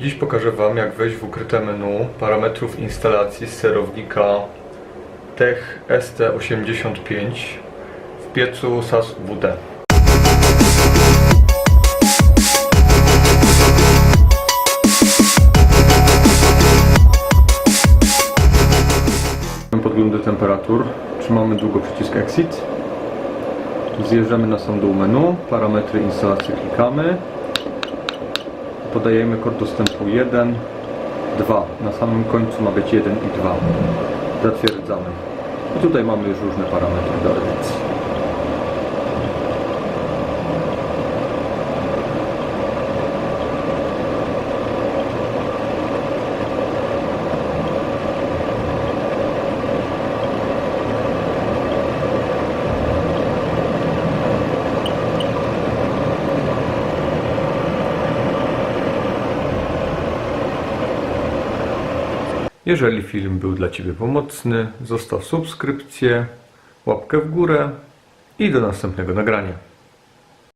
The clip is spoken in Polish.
Dziś pokażę Wam jak wejść w ukryte menu parametrów instalacji sterownika Tech ST85 w piecu SAS WD. Podglądy temperatur. Trzymamy długo przycisk Exit. Zjeżdżamy na sam dół menu. Parametry instalacji klikamy. Podajemy kod dostępu 1, 2. Na samym końcu ma być 1 i 2. Zatwierdzamy. I tutaj mamy już różne parametry do Jeżeli film był dla Ciebie pomocny, zostaw subskrypcję, łapkę w górę i do następnego nagrania.